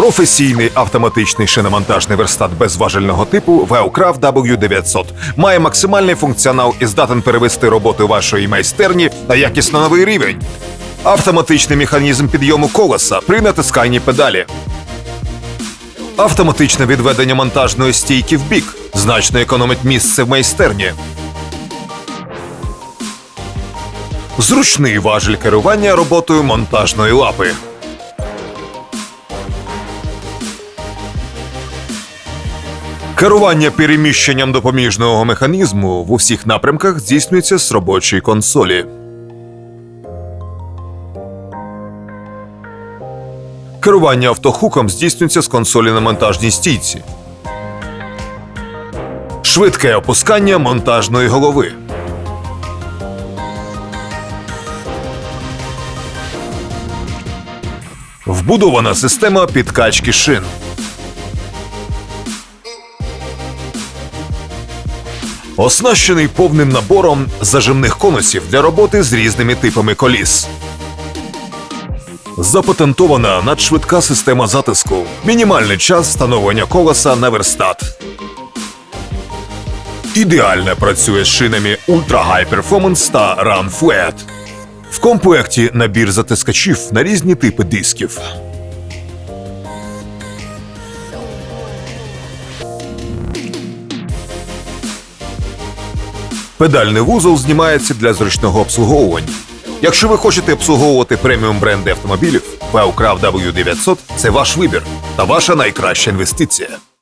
Професійний автоматичний шиномонтажний верстат безважельного типу VEOCRAFT W900 має максимальний функціонал і здатен перевести роботу вашої майстерні на якісно новий рівень. Автоматичний механізм підйому колеса при натисканні педалі. Автоматичне відведення монтажної стійки в бік значно економить місце в майстерні. Зручний важіль керування роботою монтажної лапи. Керування переміщенням допоміжного механізму в усіх напрямках здійснюється з робочої консолі. Керування автохуком здійснюється з консолі на монтажній стійці. Швидке опускання монтажної голови. Вбудована система підкачки шин. Оснащений повним набором зажимних конусів для роботи з різними типами коліс. Запатентована надшвидка система затиску. Мінімальний час встановлення колеса на верстат. Ідеально працює з шинами Ultra High Performance та Run Flat. В комплекті набір затискачів на різні типи дисків. Педальний вузол знімається для зручного обслуговування. Якщо ви хочете обслуговувати преміум бренди автомобілів, VEOCRAFT W900 – це ваш вибір та ваша найкраща інвестиція.